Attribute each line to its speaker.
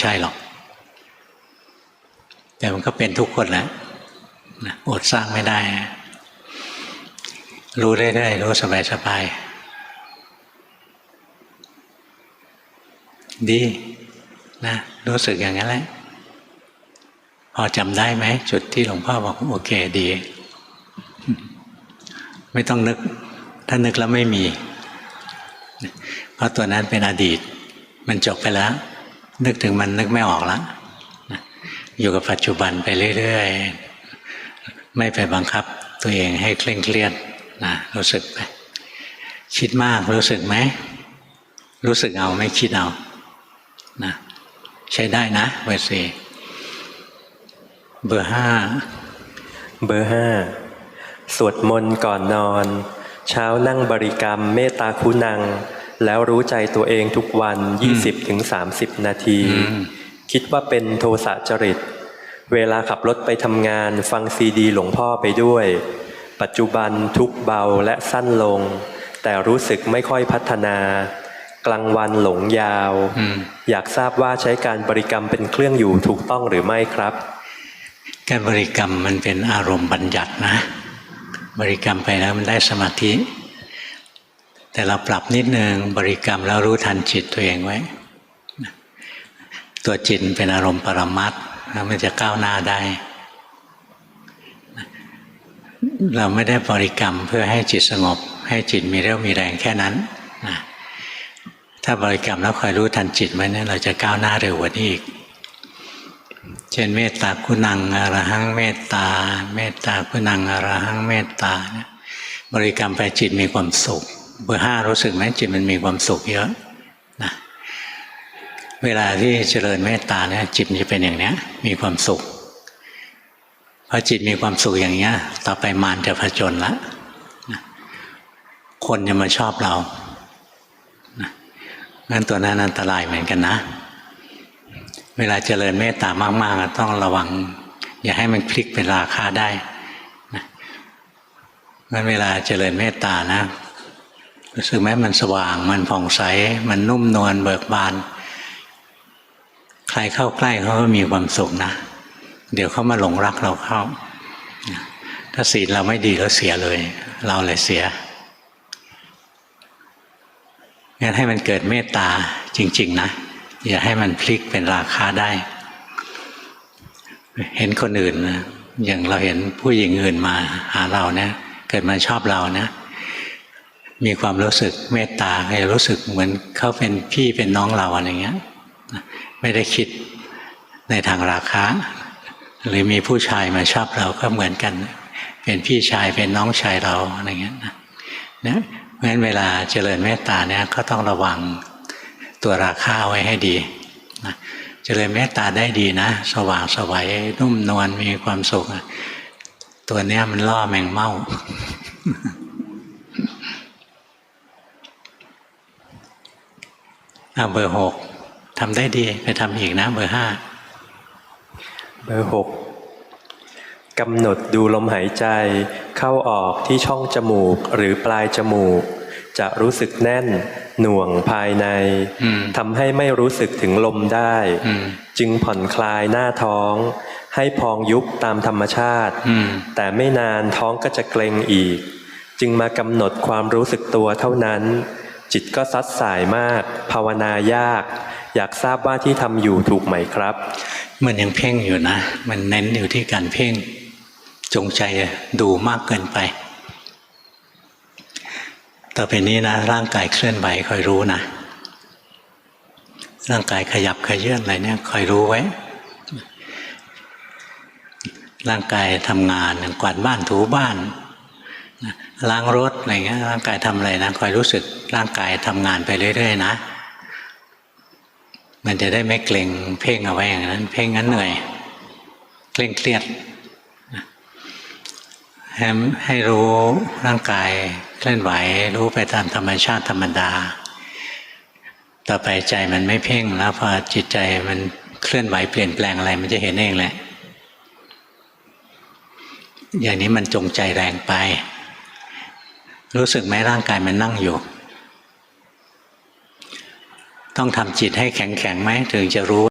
Speaker 1: ใช่หรอก แต่มันก็เป็นทุกคนแหละอดสร้างไม่ได้ รู้เรื่อยๆรู้สบายๆดีนะรู้สึกอย่างนั้นแหละพอจำได้ไหมจุดที่หลวงพ่อบอกโอเคดี ไม่ต้องนึก ถ้านึกแล้วไม่มี เพราะตัวนั้นเป็นอดีต มันจบไปแล้ว นึกถึงมันนึกไม่ออกแล้วนะอยู่กับปัจจุบันไปเรื่อยๆ ไม่ไปบังคับตัวเองให้เคร่งเครียดนะรู้สึกไปคิดมากรู้สึกไหม รู้สึกเอาไม่คิดเอานะใช้ได้นะเบอร์สี่เบอร์ห้า
Speaker 2: เบอร์ห้าสวดมนต์ก่อนนอน เช้านั่งบริกรรมเมตตาคุณัง แล้วรู้ใจตัวเองทุกวัน 20-30 นาที คิดว่าเป็นโทสะจริต เวลาขับรถไปทำงาน ฟังซีดีหลวงพ่อไปด้วย ปัจจุบันทุกเบาและสั้นลง แต่รู้สึกไม่ค่อยพัฒนา กลางวันหลงยาว
Speaker 1: อืม
Speaker 2: อยากทราบว่าใช้การบริกรรมเป็นเครื่องอยู่ถูกต้องหรือไม่ครับ
Speaker 1: การบริกรรมมันเป็นอารมณ์บัญญัตินะ บริกรรมไปแล้วมันได้สมาธิ แต่เราปรับนิดนึงบริกรรมแล้วรู้ทันจิตตัวเองไว้ ตัวจิตเป็นอารมณ์ปรมัตถ์แล้วมันจะก้าวหน้าได้ เราไม่ได้บริกรรมเพื่อให้จิตสงบ ให้จิตมีเรี่ยวมีแรงแค่นั้นนะถ้าบริกรรมแล้วคอยรู้ทันจิตไว้เนี่ยเราจะก้าวหน้าเร็วกว่านี้อีก เช่นเมตตาคุณังอรหังเมตตา เมตตาคุณังอรหังเมตตาเนี่ยบริกรรมไปจิตมีความสุข เบอร์ห้ารู้สึกไหมจิตมันมีความสุขเยอะนะเวลาที่เจริญเมตตาเนี่ยจิตจะเป็นอย่างเนี้ย มีความสุขพอจิตมีความสุขอย่างเนี้ย ต่อไปมารจะผจญละนะคนจะมาชอบเรานะงั้นตัวนั้นอันตรายเหมือนกันนะ เวลาเจริญเมตตามากๆต้องระวัง อย่าให้มันพลิกเป็นราคาได้นะงั้นเวลาเจริญเมตตานะ รู้สึกไหมมันสว่าง มันผ่องใส มันนุ่มนวลเบิกบาน ใครเข้าใกล้เขาก็มีความสุขนะ เดี๋ยวเขามาหลงรักเราเข้า ถ้าศีลเราไม่ดีแล้วเสียเลย เราเลยเสียงั้นให้มันเกิดเมตตาจริง ๆ นะ อย่าให้มันพลิกเป็นราคาได้ เห็นคนอื่นนะอย่างเราเห็นผู้หญิงอื่นมาหาเราเนี่ยเกิดมาชอบเรานะ มีความรู้สึกเมตตาให้รู้สึกเหมือนเขาเป็นพี่เป็นน้องเราอะไรเงี้ยไม่ได้คิดในทางราคาหรือมีผู้ชายมาชอบเราก็เหมือนกัน เป็นพี่ชายเป็นน้องชายเราอะไรเงี้ยนะเนี่ยเพราะฉะนั้นเวลาเจริญเมตตาเนี่ยก็ต้องระวังตัวราคาไว้ให้ดีนะเจริญเมตตาได้ดีนะ สว่างสวัยนุ่มนวลมีความสุขตัวเนี้ยมันล่อแมงเม่า อ่า เบอร์หกทำได้ดีไปทำอีกนะเบอร์ห้า
Speaker 2: เบอร์หกกำหนดดูลมหายใจเข้าออกที่ช่องจมูกหรือปลายจมูก จะรู้สึกแน่นหน่วงภายใน
Speaker 1: อืม
Speaker 2: ทำให้ไม่รู้สึกถึงลมได้
Speaker 1: อืม
Speaker 2: จึงผ่อนคลายหน้าท้อง ให้พองยุบตามธรรมชาติ
Speaker 1: อืม
Speaker 2: แต่ไม่นานท้องก็จะเกร็งอีก จึงมากำหนดความรู้สึกตัวเท่านั้น จิตก็ซัดสายมาก ภาวนายาก อยากทราบว่าที่ทำอยู่ถูกไหมครับ
Speaker 1: มันยังเพ่งอยู่นะ มันเน้นอยู่ที่การเพ่ง จงใจดูมากเกินไป ต่อไปนี้นะ ร่างกายเคลื่อนไหวคอยรู้นะ ร่างกายขยับขยื่นอะไรเนี่ยคอยรู้ไว้ ร่างกายทำงานกวาดบ้านถูบ้าน ล้างรถอะไรเงี้ยร่างกายทำอะไรนะคอยรู้สึกร่างกายทำงานไปเรื่อย ๆ นะ มันจะได้ไม่เกร็งเพ่งเอาไว้อย่างนั้น เพ่งงั้นเหนื่อยเคร่งเครียดให้ให้รู้ร่างกายเคลื่อนไหว รู้ไปตามธรรมชาติธรรมดา ต่อไปใจมันไม่เพ่งแล้วพอจิตใจมันเคลื่อนไหวเปลี่ยนแปลงอะไรมันจะเห็นเองแหละ อย่างนี้มันจงใจแรงไป รู้สึกไหมร่างกายมันนั่งอยู่ ต้องทำจิตให้แข็งแข็งไหมถึงจะรู้